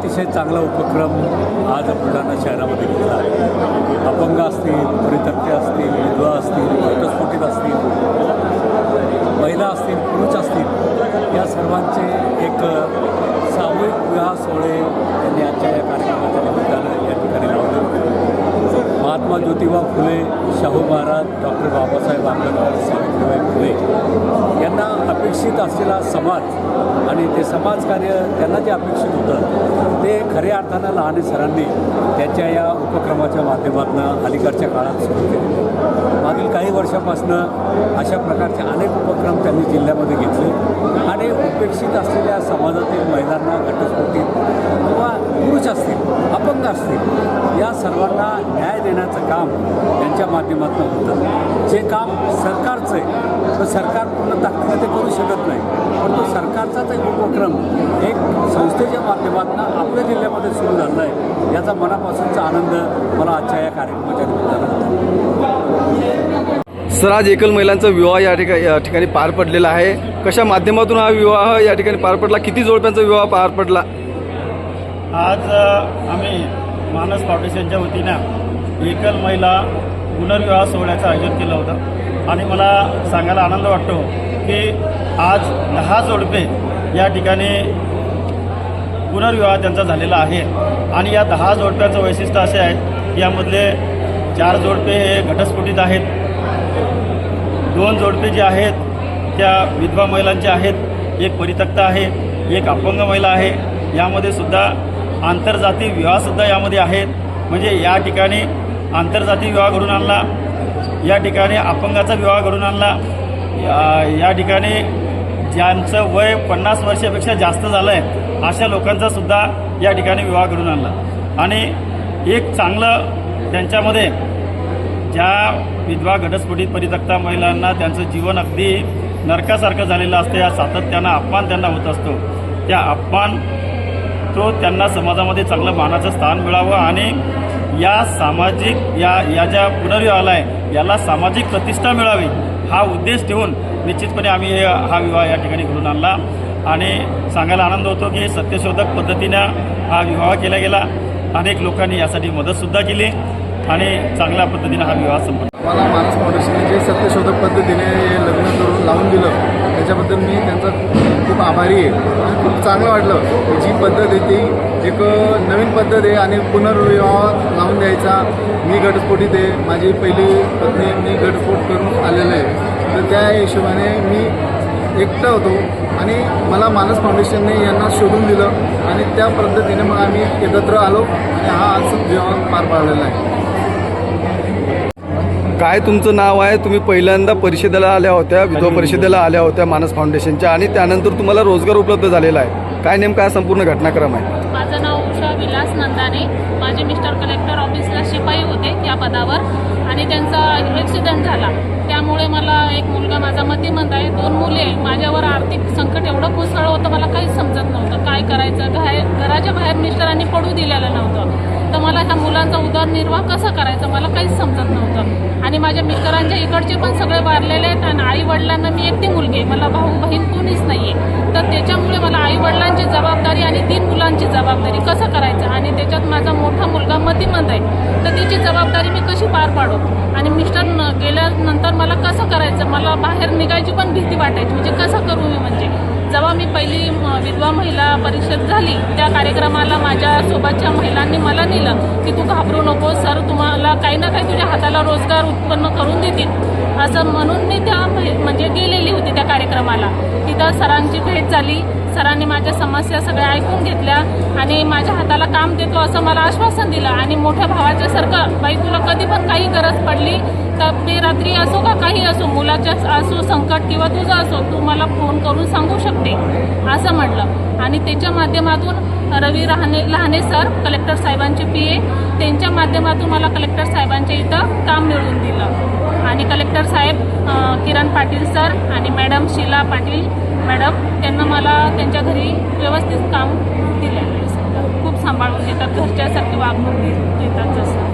अतिशय चांगला उपक्रम आज बुलढाणा शहरामध्ये घेतला आहे. अपंग असतील परितक्ते असतील विधवा असतील घटस्फोटीत असतील महिला असतील पुरुष असतील या सर्वांचे एक सामूहिक विवाह सोहळे त्यांनी आजच्या या कार्यक्रमाच्या निमित्तानं या ठिकाणी लावले महात्मा ज्योतिबा फुले शाहू महाराज डॉक्टर बाबासाहेब आंबेडकर सावित्रीबाई फुले यांना अपेक्षित असलेला समाज आणि ते समाजकार्य त्यांना जे अपेक्षित होतं ते खऱ्या अर्थानं लहाने सरांनी त्यांच्या या उपक्रमाच्या माध्यमातून अलीकडच्या काळात सुरू केले. मागील काही वर्षापासून अशा प्रकारचे अनेक उपक्रम त्यांनी जिल्ह्यामध्ये घेतले आणि उपेक्षित असलेल्या समाजातील महिलांना घटस्फोटीत किंवा पुरुष असतील अपंग असतील या सर्वांना न्याय देण्याचं काम त्यांच्या माध्यमातून होतं जे काम सरकारचं आहे तर सरकार पूर्ण ताकदीनं ते करू शकत नाही. परंतु सरकारचाच एक उपक्रम एक संस्थेच्या माध्यमातून आपल्या जिल्ह्यामध्ये सुरू झाला आहे. याचा मनापासूनचा आनंद मला आजच्या या कार्यक्रमाच्या निमित्तानं. सर आज एकल महिलांचा विवाह या ठिकाणी या ठिकाणी पार पडलेला आहे. कशा माध्यमातून हा विवाह या ठिकाणी पार पडला? किती जोडप्यांचा विवाह पार पडला? आज आम्ही मानस फाउंडेशनच्या वतीनं एकल महिला पुनर्विवाह सोहळ्याचं आयोजन केलं होतं. आणि मला सांगायला आनंद वाटतो की आज दहा जोडपे या ठिकाणी पुनर्विवाह त्यांचा झालेला आहे. आणि या दहा जोडप्यांचं वैशिष्ट्य असे आहे की यामधले चार जोडपे हे घटस्फोटित आहेत. दोन जोडपे जे आहेत त्या विधवा महिलांचे आहेत. एक परित्यक्त आहे एक अपंग महिला आहे. यामध्ये सुद्धा आंतरजाती विवाहसुद्धा यामध्ये आहेत. म्हणजे या ठिकाणी आंतरजातीय विवाह घडून आणला. या ठिकाणी अपंगाचा विवाह घडून आणला. या या ठिकाणी ज्यांचं वय पन्नास वर्षापेक्षा जास्त झालं आहे अशा लोकांचा सुद्धा या ठिकाणी विवाह घडून आणला. आणि एक चांगलं त्यांच्यामध्ये ज्या विधवा घटस्फोटीत परित्यक्ता महिलांना त्यांचं जीवन अगदी नरकासारखं झालेलं असतं या सातत्यानं अपमान त्यांना होत असतो. त्या अपमान तो त्यांना समाजामध्ये चांगलं मानाचं स्थान मिळावं आणि या सामाजिक या या ज्या पुनर्विवाहाला आहे याला सामाजिक प्रतिष्ठा मिळावी हा उद्देश ठेवून निश्चितपणे आम्ही हे हा विवाह या ठिकाणी घडून आणला. आणि सांगायला आनंद होतो की सत्यशोधक पद्धतीनं हा विवाह केला गेला. अनेक लोकांनी यासाठी मदतसुद्धा केली आणि चांगल्या पद्धतीनं हा विवाह संपन्न मला मानस फाउंडेशनने जे सत्यशोधक पद्धतीने हे लग्न करून लावून दिलं त्याच्याबद्दल मी त्यांचा खूप आभारी आहे. खूप चांगलं वाटलं. जी पद्धत आहे ती एक नवीन पद्धत आहे आणि पुनर्विवाह लावून द्यायचा. मी घटस्फोटीत आहे. माझी पहिली पत्नी मी घटस्फोट करून आलेलं आहे. तर त्या हिशोबाने मी एकटा होतो आणि मला मानस फाउंडेशनने यांना शोधून दिलं आणि त्या पद्धतीने मग आम्ही एकत्र आलो आणि हा आज विवाह पार पाडलेला आहे. काय तुमचं नाव आहे? तुम्ही पहिल्यांदा परिषदेला आल्या होत्या विधवा परिषदेला आल्या होत्या मानस फाउंडेशनच्या आणि त्यानंतर तुम्हाला रोजगार उपलब्ध झालेला आहे. काय नेमका हा संपूर्ण घटनाक्रम आहे? माझं नाव उषा विलास नंदाने. माझे मिस्टर कलेक्टर ऑफिसला शिपाई होते त्या पदावर आणि त्यांचा ॲक्सिडेंट झाला. त्यामुळे मला एक मुलगा माझा मतिमंद आहे दोन मुले माझ्यावर आर्थिक संकट एवढं कोसळलं होतं मला काहीच समजत नव्हतं. काय करायचं? बाहेर घराच्या बाहेर मिस्टरांनी पडू दिलेलं नव्हतं. तर मला ह्या मुलांचा उदरनिर्वाह कसा करायचा? मला काहीच समजत नव्हतं. आणि माझ्या मित्रांच्या इकडचे पण सगळे वारलेले आहेत आणि आई वडिलांना मी एकटी मुलगी आहे. मला भाऊ बहीण कोणीच नाही आहे तर त्याच्यामुळे मला आई वडिलांची जबाबदारी आणि तीन मुलांची जबाबदारी कसं करायचं? आणि त्याच्यात माझा मोठा मुलगा मतिमंद आहे. तर त्याची जबाबदारी मी कशी पार पाडू? आणि मिस्टर गेल्यानंतर मला कसं करायचं? मला बाहेर निघायची पण भीती वाटायची. म्हणजे कसं करू मी म्हणजे? जेव्हा मी पहिली म, विधवा महिला परिषद झाली त्या कार्यक्रमाला माझ्या सोबतच्या महिलांनी मला नेलं की तू घाबरू नको सर तुम्हाला काही ना काही तुझ्या हाताला रोजगार उत्पन्न करून देतील. असं म्हणून मी त्या म्हणजे गेलेली होती त्या कार्यक्रमाला. तिथं सरांची भेट झाली. सरांनी माझ्या समस्या सगळ्या ऐकून घेतल्या आणि माझ्या हाताला काम देतो असं मला आश्वासन दिलं. आणि मोठ्या भावाच्या सारखं बाई तुला कधी पण काही गरज पडली तर मी रात्री असो का काही असो मुलाच्याच असो संकट किंवा तुझं असो तू मला फोन करून सांगू शकते असं म्हटलं. आणि त्याच्या माध्यमातून रवी राहणे लहाने सर कलेक्टर साहेबांचे पी ए त्यांच्या माध्यमातून मला कलेक्टर साहेबांच्या इथं काम मिळवून दिलं. आणि कलेक्टर साहेब किरण पाटील सर आणि मॅडम शीला पाटील मॅडम त्यांना मला त्यांच्या घरी व्यवस्थित काम दिलेलं आहे खूप सांभाळून घेतात घरच्यासारखी वागणूक देतात जसं.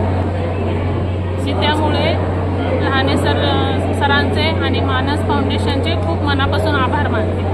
त्यामुळे लहाने सर सरांचे आणि मानस फाउंडेशनचे खूप मनापासून आभार मानते.